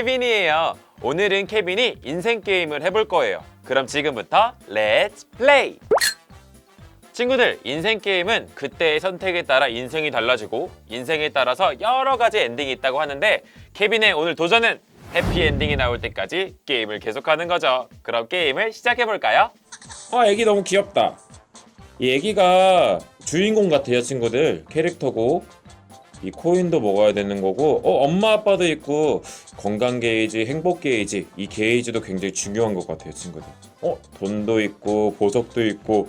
케빈이에요 오늘은 케빈이 인생 게임을 해볼 거예요 그럼 지금부터 렛츠 플레이 친구들 인생 게임은 그때의 선택에 따라 인생이 달라지고 인생에 따라서 여러 가지 엔딩이 있다고 하는데 케빈의 오늘 도전은 해피 엔딩이 나올 때까지 게임을 계속하는 거죠 그럼 게임을 시작해 볼까요? 아, 애기 너무 귀엽다. 이 애기가 주인공 같아요, 친구들. 캐릭터고. 이 코인도 먹어야 되는 거고, 어, 엄마 아빠도 있고, 건강 게이지, 행복 게이지, 이 게이지도 굉장히 중요한 것 같아요, 친구들. 어, 돈도 있고, 보석도 있고,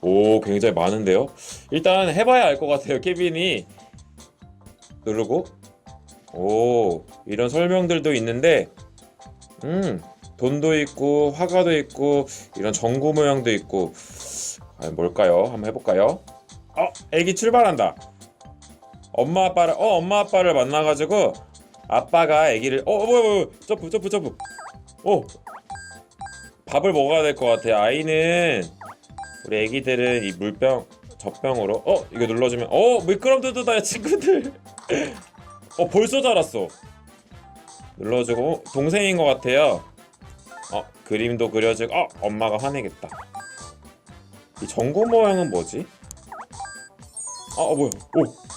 오, 굉장히 많은데요? 일단 해봐야 알 것 같아요, 케빈이. 누르고, 오, 이런 설명들도 있는데, 음, 돈도 있고 화가도 있고 이런 전구 모양도 있고 과연 뭘까요? 한번 해볼까요? 어, 애기 출발한다. 엄마 아빠를 어 엄마 아빠를 만나가지고 아빠가 애기를 어 뭐야 뭐야 점프 점프 점프 어 밥을 먹어야 될 것 같아. 아이는 우리 애기들은 이 물병 젖병으로 어 이거 눌러주면 어 미끄럼틀도다 친구들. 어 벌써 자랐어. 눌러주고 어, 동생인 것 같아요. 어 그림도 그려지고 어 엄마가 화내겠다 이 전구 모양은 뭐지? 어, 어 뭐야 오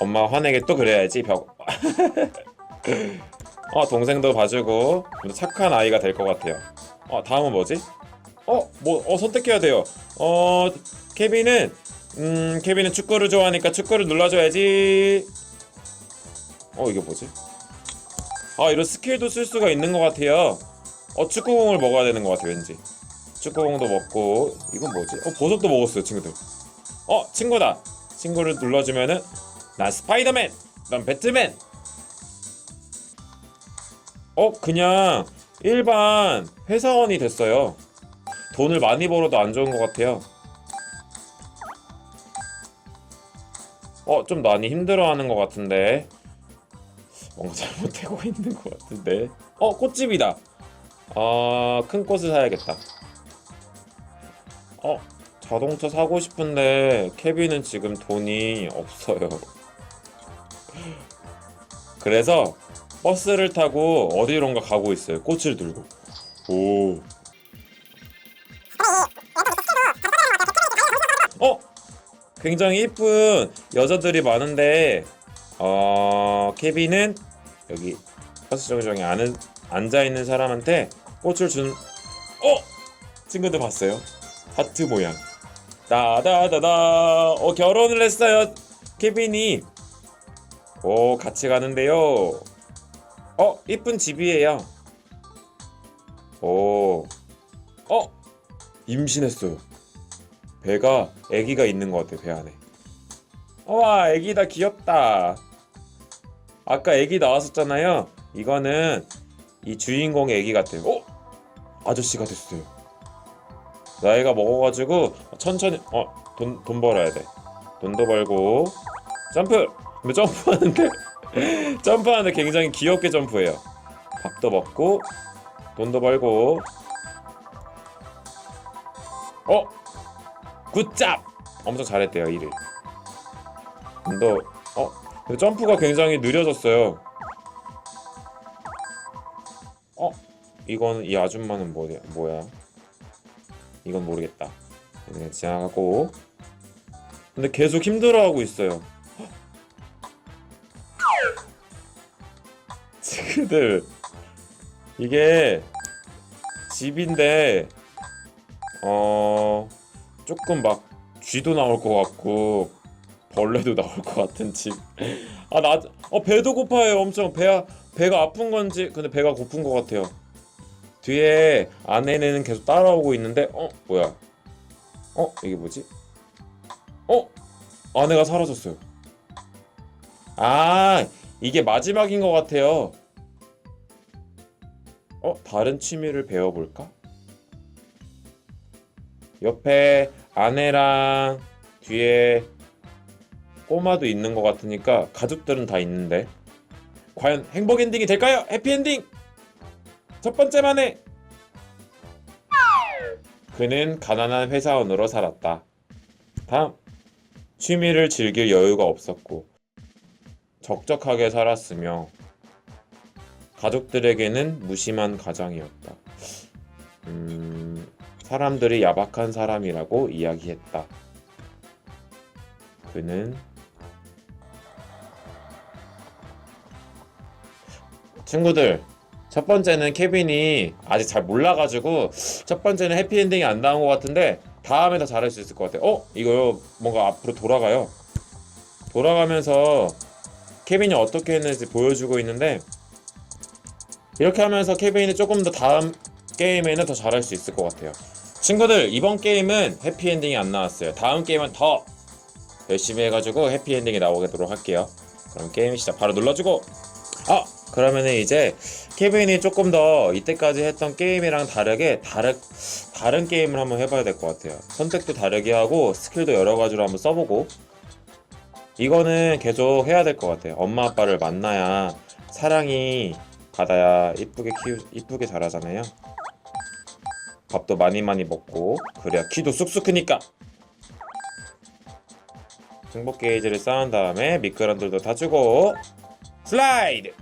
엄마 화내게 또 그려야지 벽. 어, 동생도 봐주고 좀 착한 아이가 될 것 같아요. 어 다음은 뭐지? 어뭐 어 선택해야 돼요. 어 케빈은 음 케빈은 축구를 좋아하니까 축구를 눌러줘야지. 어 이게 뭐지? 아 이런 스킬도 쓸 수가 있는 것 같아요. 어 축구공을 먹어야 되는 것 같아 왠지. 축구공도 먹고 이건 뭐지? 어 보석도 먹었어요 친구들. 어 친구다. 친구를 눌러주면은 난 스파이더맨 난 배트맨. 어 그냥 일반 회사원이 됐어요. 돈을 많이 벌어도 안 좋은 것 같아요. 어 좀 많이 힘들어하는 것 같은데. 뭔가 잘못되고 있는 것 같은데. 어 꽃집이다. 아 큰 꽃을 사야겠다. 어 자동차 사고 싶은데 케빈은 지금 돈이 없어요 그래서 버스를 타고 어디론가 가고 있어요. 꽃을 들고. 오. 어? 굉장히 이쁜 여자들이 많은데 어 케빈은 여기 버스 정류장에 아는 앉아 있는 사람한테 꽃을 준 어? 친구들 봤어요? 하트 모양. 다다다다. 어 결혼을 했어요. 케빈이 오 같이 가는데요. 어 이쁜 집이에요. 오 어 임신했어요. 배가 아기가 있는 것 같아 배 안에. 와 애기다 귀엽다. 아까 애기 나왔었잖아요. 이거는 이 주인공의 애기 같아요. 어? 아저씨가 됐어요. 나이가 먹어가지고 천천히 어 돈 돈 벌어야 돼. 돈도 벌고 점프 점프하는데 점프하는데 굉장히 귀엽게 점프해요 밥도 먹고 돈도 벌고 어 굿잡 엄청 잘했대요 일을 너 어? 점프가 굉장히 느려졌어요. 어? 이건 이 아줌마는 뭐야? 뭐야? 이건 모르겠다. 그냥 지나가고. 근데 계속 힘들어하고 있어요. 친구들 이게 집인데 어 조금 막 쥐도 나올 것 같고 벌레도 나올 것 같은 집. 아, 나, 어, 배도 고파요. 엄청. 배가, 배가 아픈 건지. 근데 배가 고픈 것 같아요. 뒤에 아내는 계속 따라오고 있는데, 어, 뭐야. 어, 이게 뭐지? 어? 아내가 사라졌어요. 아, 이게 마지막인 것 같아요. 어, 다른 취미를 배워볼까? 옆에 아내랑 뒤에 꼬마도 있는 것 같으니까 가족들은 다 있는데 과연 행복 엔딩이 될까요? 해피 엔딩 첫 번째 만에 그는 가난한 회사원으로 살았다. 다음 취미를 즐길 여유가 없었고 적적하게 살았으며 가족들에게는 무심한 가장이었다. 음, 사람들이 야박한 사람이라고 이야기했다. 그는 친구들 첫 번째는 케빈이 아직 잘 몰라가지고 첫 번째는 해피엔딩이 안 나온 것 같은데 다음에 더 잘할 수 있을 것 같아요. 어? 이거 뭔가 앞으로 돌아가요. 돌아가면서 케빈이 어떻게 했는지 보여주고 있는데 이렇게 하면서 케빈이 조금 더 다음 게임에는 더 잘할 수 있을 것 같아요. 친구들 이번 게임은 해피엔딩이 안 나왔어요. 다음 게임은 더 열심히 해가지고 해피엔딩이 나오도록 할게요. 그럼 게임 시작 바로 눌러주고 아 그러면은 이제 케빈이 조금 더 이때까지 했던 게임이랑 다르게 다르, 다른 게임을 한번 해봐야 될 것 같아요. 선택도 다르게 하고 스킬도 여러 가지로 한번 써보고 이거는 계속 해야 될 것 같아요. 엄마 아빠를 만나야 사랑이 받아야 이쁘게 키우 이쁘게 자라잖아요. 밥도 많이 많이 먹고 그래야 키도 쑥쑥 크니까. 행복 게이지를 쌓은 다음에 미끄럼들도 다 주고 슬라이드.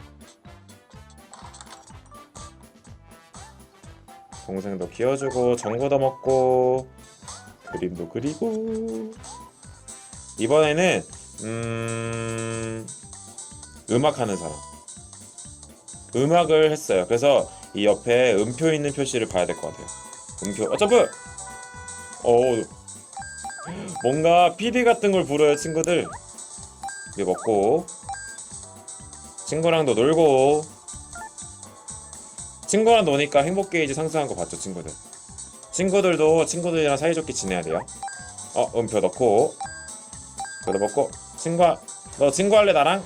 동생도 키워주고 정보도 먹고 그림도 그리고 이번에는 음 음악 하는 사람 음악을 했어요. 그래서 이 옆에 음표 있는 표시를 봐야 될 것 같아요. 음표. 어 점프! 어 뭔가 PD 같은 걸 부려요 친구들. 이거 먹고. 친구랑도 놀고. 친구랑 노니까 행복 게이지 상승한 거 봤죠 친구들? 친구들도 친구들이랑 사이좋게 지내야 돼요. 어 음표 넣고. 그래 먹고. 친구야 너 친구 할래 나랑?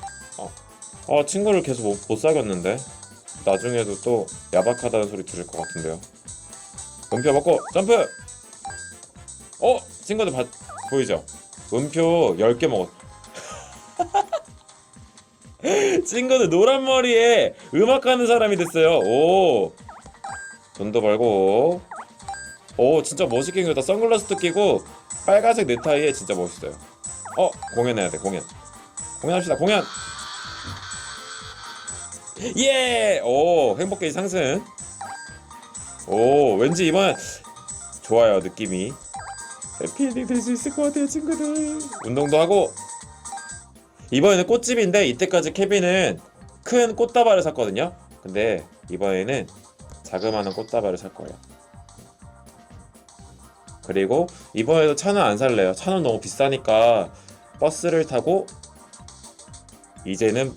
어, 어 친구를 계속 못, 못 사귀었는데 나중에도 또 야박하다는 소리 들을 것 같은데요. 음표 먹고 점프! 어? 친구들 봐, 보이죠? 음표 10개 먹었 친구들 노란 머리에 음악하는 사람이 됐어요. 오! 돈도 벌고. 오 진짜 멋있게 생겼다. 선글라스도 끼고 빨간색 넥타이에 진짜 멋있어요. 어 공연해야 돼 공연. 공연합시다 공연 예 오 행복 게이 상승. 오 왠지 이번 좋아요 느낌이. 해피엔딩 될 수 있을 것 같아요 친구들. 운동도 하고. 이번에는 꽃집인데 이때까지 케빈은 큰 꽃다발을 샀거든요. 근데 이번에는 자그마한 꽃다발을 살 거예요. 그리고 이번에도 차는 안 살래요. 차는 너무 비싸니까 버스를 타고 이제는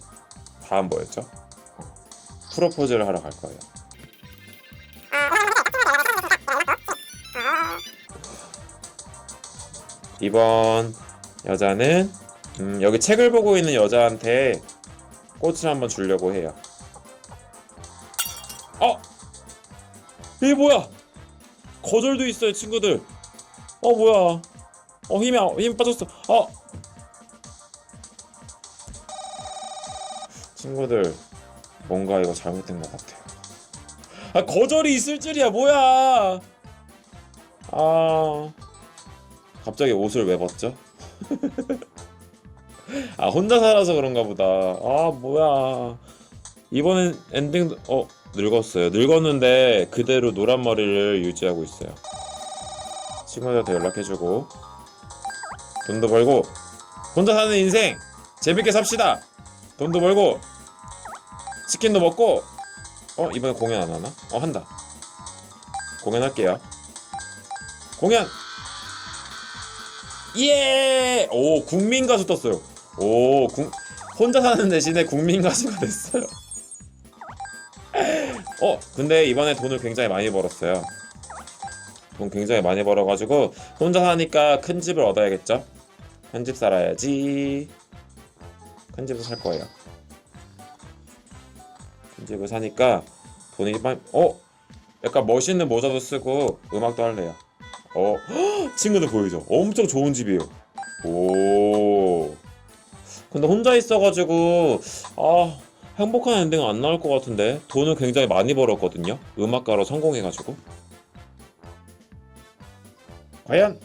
다음 뭐였죠? 프로포즈를 하러 갈 거예요. 이번 여자는 음, 여기 책을 보고 있는 여자한테 꽃을 한번 주려고 해요. 어? 이게 뭐야? 거절도 있어요, 친구들. 어 뭐야? 어 힘이 안- 힘 빠졌어. 어 친구들 뭔가 이거 잘못된 것 같아요. 아 거절이 있을 줄이야 뭐야? 아 갑자기 옷을 왜 벗죠? 아 혼자 살아서 그런가 보다. 아 뭐야? 이번엔 엔딩 어 늙었어요. 늙었는데 그대로 노란 머리를 유지하고 있어요. 친구들한테 연락해주고 돈도 벌고 혼자 사는 인생 재밌게 삽시다. 돈도 벌고 치킨도 먹고 어 이번에 공연 안 하나? 어 한다. 공연할게요. 공연. 예! 오 국민 가수 떴어요. 오 국, 혼자 사는 대신에 국민 가수가 됐어요. 어 근데 이번에 돈을 굉장히 많이 벌었어요. 돈 굉장히 많이 벌어가지고 혼자 사니까 큰 집을 얻어야겠죠? 큰 집 살아야지. 큰 집을 살 거예요. 큰 집을 사니까 돈이 많이 어 약간 멋있는 모자도 쓰고 음악도 할래요. 어 헉, 친구들 보이죠? 엄청 좋은 집이에요. 오. 근데 혼자 있어가지고 아 행복한 엔딩은 안 나올 것 같은데 돈을 굉장히 많이 벌었거든요. 음악가로 성공해가지고. 과연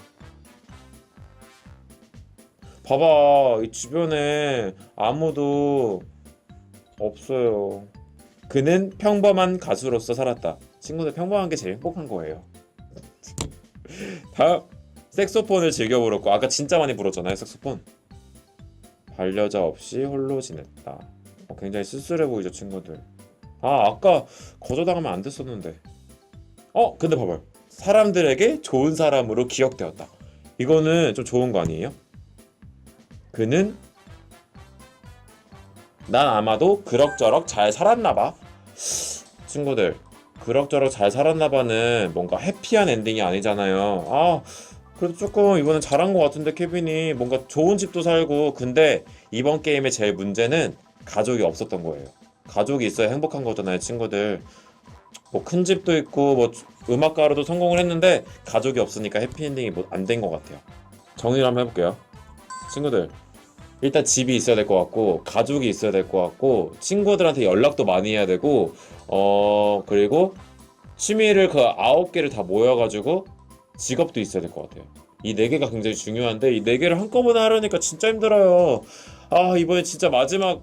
봐봐 이 주변에 아무도 없어요. 그는 평범한 가수로서 살았다. 친구들 평범한 게 제일 행복한 거예요. 다음 색소폰을 즐겨 불었고 아까 진짜 많이 불었잖아요 색소폰. 반려자 없이 홀로 지냈다. 어, 굉장히 쓸쓸해 보이죠 친구들. 아 아까 거절당하면 안 됐었는데. 어 근데 봐봐요. 사람들에게 좋은 사람으로 기억되었다. 이거는 좀 좋은 거 아니에요? 그는 난 아마도 그럭저럭 잘 살았나봐. 친구들, 그럭저럭 잘 살았나봐는 뭔가 해피한 엔딩이 아니잖아요. 아, 그래도 조금 이번엔 잘한 것 같은데 케빈이 뭔가 좋은 집도 살고 근데 이번 게임의 제일 문제는 가족이 없었던 거예요. 가족이 있어야 행복한 거잖아요, 친구들. 뭐 큰 집도 있고 뭐 음악가로도 성공을 했는데 가족이 없으니까 해피엔딩이 뭐 안 된 것 같아요. 정리를 한번 해볼게요. 친구들 일단 집이 있어야 될 것 같고 가족이 있어야 될 것 같고 친구들한테 연락도 많이 해야 되고 어 그리고 취미를 그 아홉 개를 다 모여가지고 직업도 있어야 될 것 같아요. 이 네 개가 굉장히 중요한데 이 네 개를 한꺼번에 하려니까 진짜 힘들어요. 아 이번에 진짜 마지막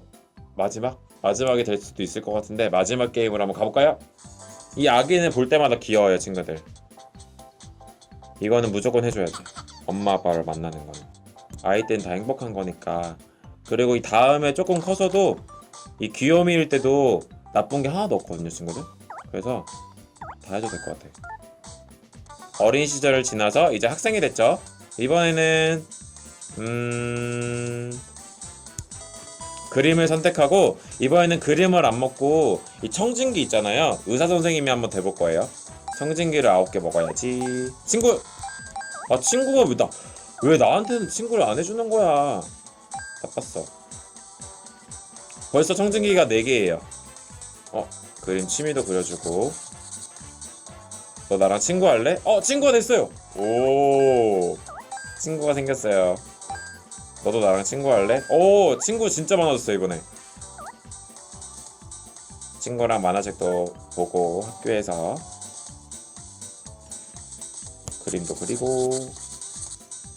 마지막 마지막이 될 수도 있을 것 같은데 마지막 게임으로 한번 가볼까요? 이 아기는 볼 때마다 귀여워요 친구들. 이거는 무조건 해줘야 돼. 엄마 아빠를 만나는 거는. 아이 때는 다 행복한 거니까. 그리고 이 다음에 조금 커서도 이 귀요미일 때도 나쁜 게 하나도 없거든요, 친구들. 그래서 다 해도 될 것 같아. 어린 시절을 지나서 이제 학생이 됐죠. 이번에는 음 그림을 선택하고 이번에는 그림을 안 먹고 이 청진기 있잖아요. 의사 선생님이 한번 대볼 거예요. 청진기를 아홉 개 먹어야지. 친구, 아 친구가 왜나 왜 나한테는 친구를 안 해주는 거야? 나빴어. 벌써 청진기가 4개예요. 어, 그림 취미도 그려주고. 너 나랑 친구 할래? 어, 친구가 됐어요. 오, 친구가 생겼어요. 너도 나랑 친구 할래? 오, 친구 진짜 많아졌어 이번에. 친구랑 만화책도 보고 학교에서 그림도 그리고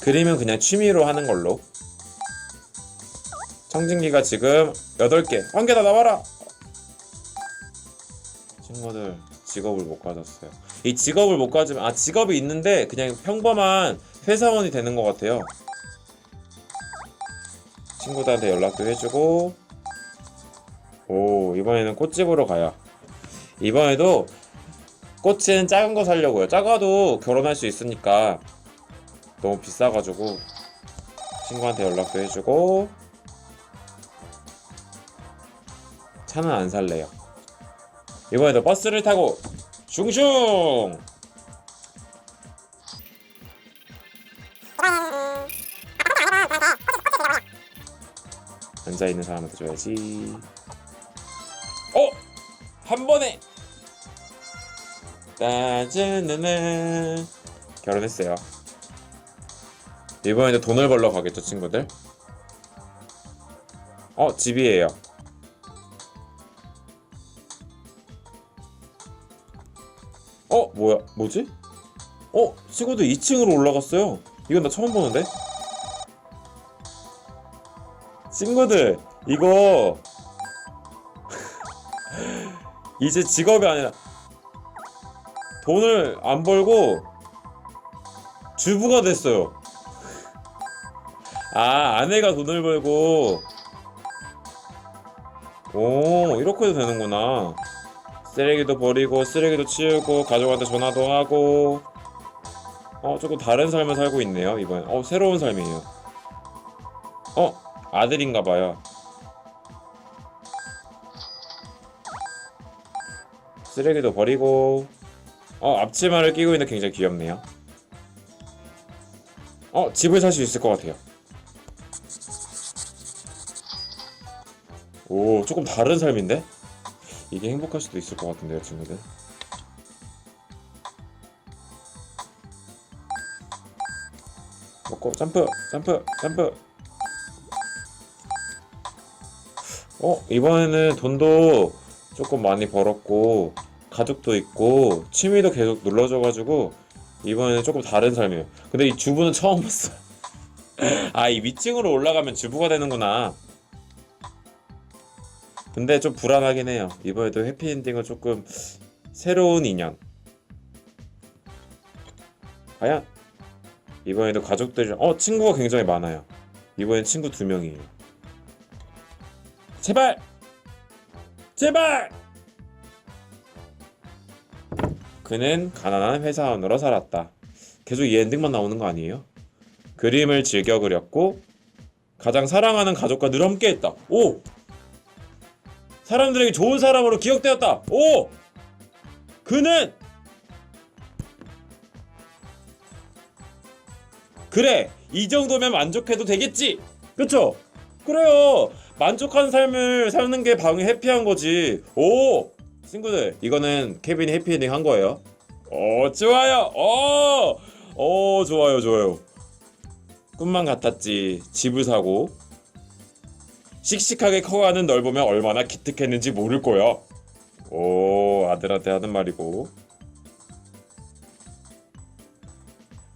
그림은 그냥 취미로 하는 걸로. 청진기가 지금 8개. 한 개 다 나와라! 친구들, 직업을 못 가졌어요. 이 직업을 못 가지면, 아, 직업이 있는데 그냥 평범한 회사원이 되는 것 같아요. 친구들한테 연락도 해주고, 오, 이번에는 꽃집으로 가요. 이번에도 꽃은 작은 거 사려고요. 작아도 결혼할 수 있으니까 너무 비싸가지고 친구한테 연락도 해주고 차는 안 살래요. 이번에도 버스를 타고 슝슝 앉아 있는 사람한테 줘야지. 어, 한 번에 따즈는 결혼했어요. 이번에도 돈을 벌러 가겠죠, 친구들? 어, 집이에요. 어, 뭐야, 뭐지? 어, 친구들 2층으로 올라갔어요. 이건 나 처음 보는데? 친구들, 이거 이제 직업이 아니라 돈을 안 벌고 주부가 됐어요. 아, 아내가 돈을 벌고. 오, 이렇게 해도 되는구나. 쓰레기도 버리고, 쓰레기도 치우고, 가족한테 전화도 하고. 어, 조금 다른 삶을 살고 있네요, 이번엔. 어, 새로운 삶이에요. 어, 아들인가봐요. 쓰레기도 버리고. 어, 앞치마를 끼고 있는 게 굉장히 귀엽네요. 어, 집을 살 수 있을 것 같아요. 오, 조금 다른 삶인데? 이게 행복할 수도 있을 것 같은데요, 친구들. 먹고, 점프, 점프, 점프. 어, 이번에는 돈도 조금 많이 벌었고, 가족도 있고, 취미도 계속 눌러줘가지고, 이번에는 조금 다른 삶이에요. 근데 이 주부는 처음 봤어요. 아, 이 위층으로 올라가면 주부가 되는구나. 근데 좀 불안하긴 해요. 이번에도 해피엔딩은 조금 새로운 인연. 과연 이번에도 가족들이 어 친구가 굉장히 많아요. 이번엔 친구 두 명이에요. 제발, 제발. 그는 가난한 회사원으로 살았다. 계속 이 엔딩만 나오는 거 아니에요? 그림을 즐겨 그렸고 가장 사랑하는 가족과 늘 함께했다. 오! 사람들에게 좋은 사람으로 기억되었다. 오! 그는 그래 이 정도면 만족해도 되겠지. 그쵸? 그래요. 만족한 삶을 사는 게 방이 해피한 거지. 오! 친구들 이거는 케빈이 해피엔딩 한 거예요. 오 좋아요. 오! 오 좋아요 좋아요. 꿈만 같았지. 집을 사고 씩씩하게 커가는 널 보면 얼마나 기특했는지 모를 거야. 오 아들한테 하는 말이고.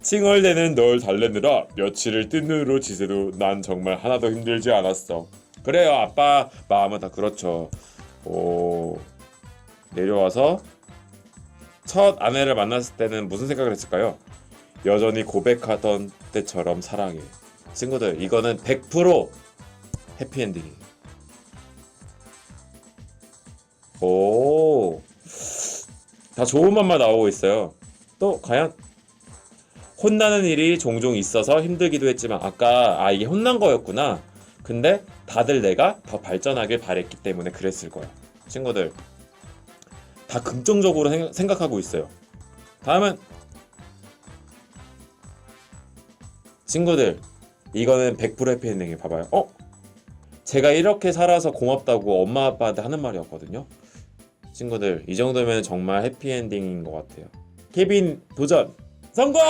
칭얼대는 널 달래느라 며칠을 뜬 눈으로 지새도 난 정말 하나도 힘들지 않았어. 그래요 아빠 마음은 다 그렇죠. 오 내려와서 첫 아내를 만났을 때는 무슨 생각을 했을까요? 여전히 고백하던 때처럼 사랑해. 친구들 이거는 100% 해피엔딩이에요. 오, 다 좋은 맛만 나오고 있어요. 또 과연 혼나는 일이 종종 있어서 힘들기도 했지만 아까 아 이게 혼난 거였구나. 근데 다들 내가 더 발전하길 바랬기 때문에 그랬을 거야. 친구들 다 긍정적으로 생- 생각하고 있어요. 다음은 친구들 이거는 100% 해피엔딩이 봐봐요. 어? 제가 이렇게 살아서 고맙다고 엄마 아빠한테 하는 말이었거든요. 친구들 이 정도면 정말 해피엔딩인 것 같아요. 케빈 도전 성공!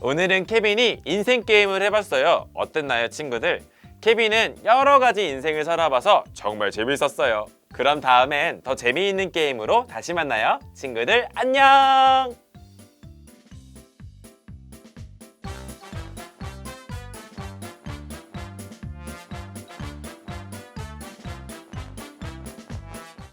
오늘은 케빈이 인생 게임을 해봤어요. 어땠나요, 친구들? 케빈은 여러 가지 인생을 살아봐서 정말 재밌었어요. 그럼 다음엔 더 재미있는 게임으로 다시 만나요. 친구들 안녕!